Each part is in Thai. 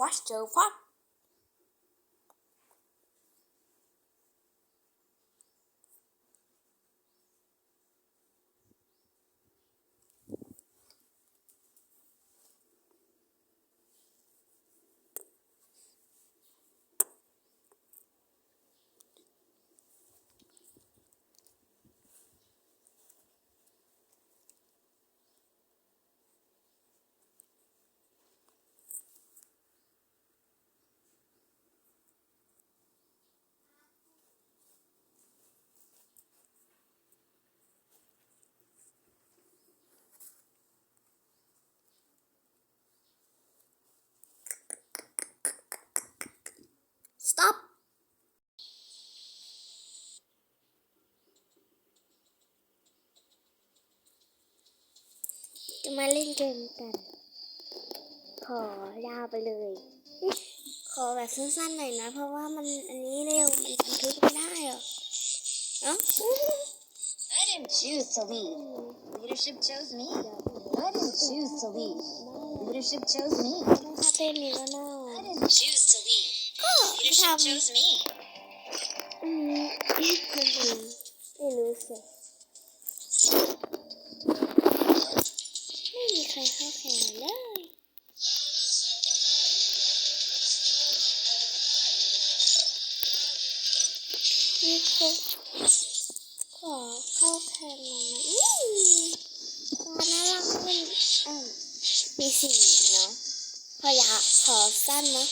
watch the what? สต็อปจะมาเล่นเกมกัน ขอยาวไปเลย ขอแบบสั้นๆหน่อยนะ เพราะว่ามันอันนี้เร็ว มันบันทึกไม่ได้หรอเอ้า I didn't choose to leave. Leadership chose me. I didn't choose to leave. Leadership chose me. ถ้าเต้นนี้ก็น่า I didn't choose to leave. ก็ Leadership ทำ chose me. อืมไม่รู้สิไม่มีใครเข้าแข่งเลยมีคนขอเข้าแข่งหน่อยนะอืมตาน่ารักขึ้นเอ่อมีสีเนาะขอยาวขอสั้นเนาะ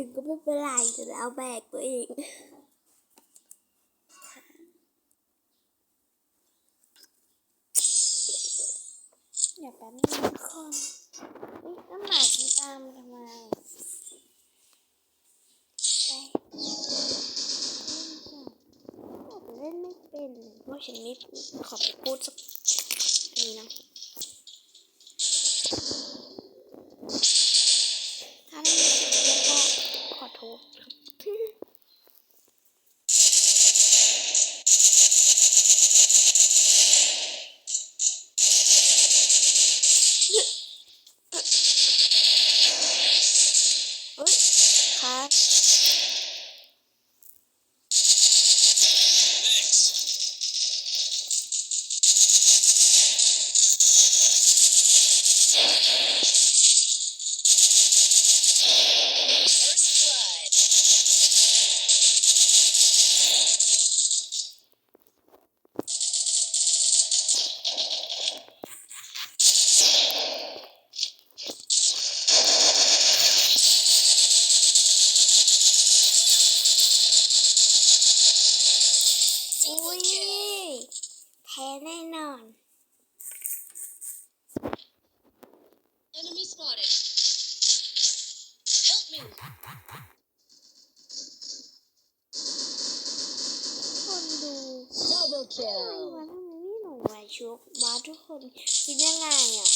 ื่นก็ไม่เป็นไรจะเอาแบกตัวเองอย่าแป๊บนึงคนนี่น้ำหมาฉันตามทำไมไปเล่นไม่เป็นเพราะฉันไม่พูดขอไปพูดสักนี้นะถ้าไม่มีแล้วก็ ข อุ้ยแพ้แน่นอน Enemy spotted. Help me. คนดู Double ทำไม kill. วะทำไมไม่หลงไหวชุบมาทุกคนคิดยังไงอะ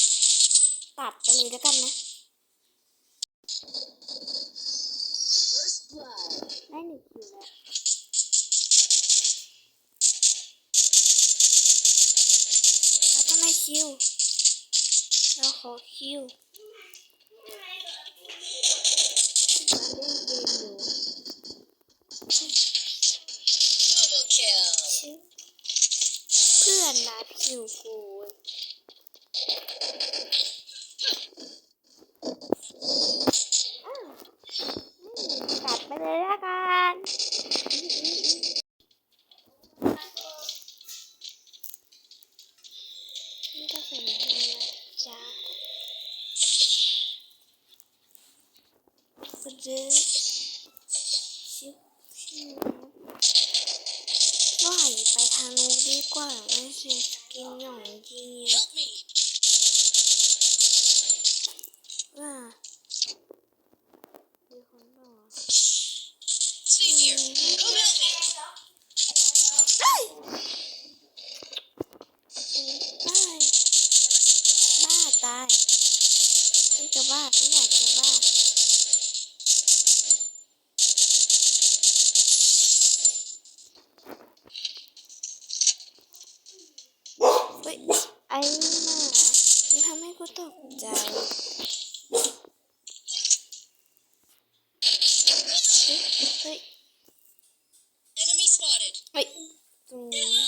ตัดไปเลยแล้วกันนะ คิวเราขอคิวมาเล่นเกมอยู่ Double kill. ชิวเพื่อนรักคิวกูอ้าวตัดไปเลยละกัน นี่ก็เป็นยังไงจ้าสะดือชิวชิวว่ายไปทางนู้นดีกว่าไม่ใช่สกินหยองเยีย Help me. ว่า ตายบ้าตายจะว่าฉันอยากจะว่าเฮ้ยไอ้หมามันทำให้กูตกใจเฮ้ยเฮ้ย Enemy spotted. เฮ้ยตรงนี้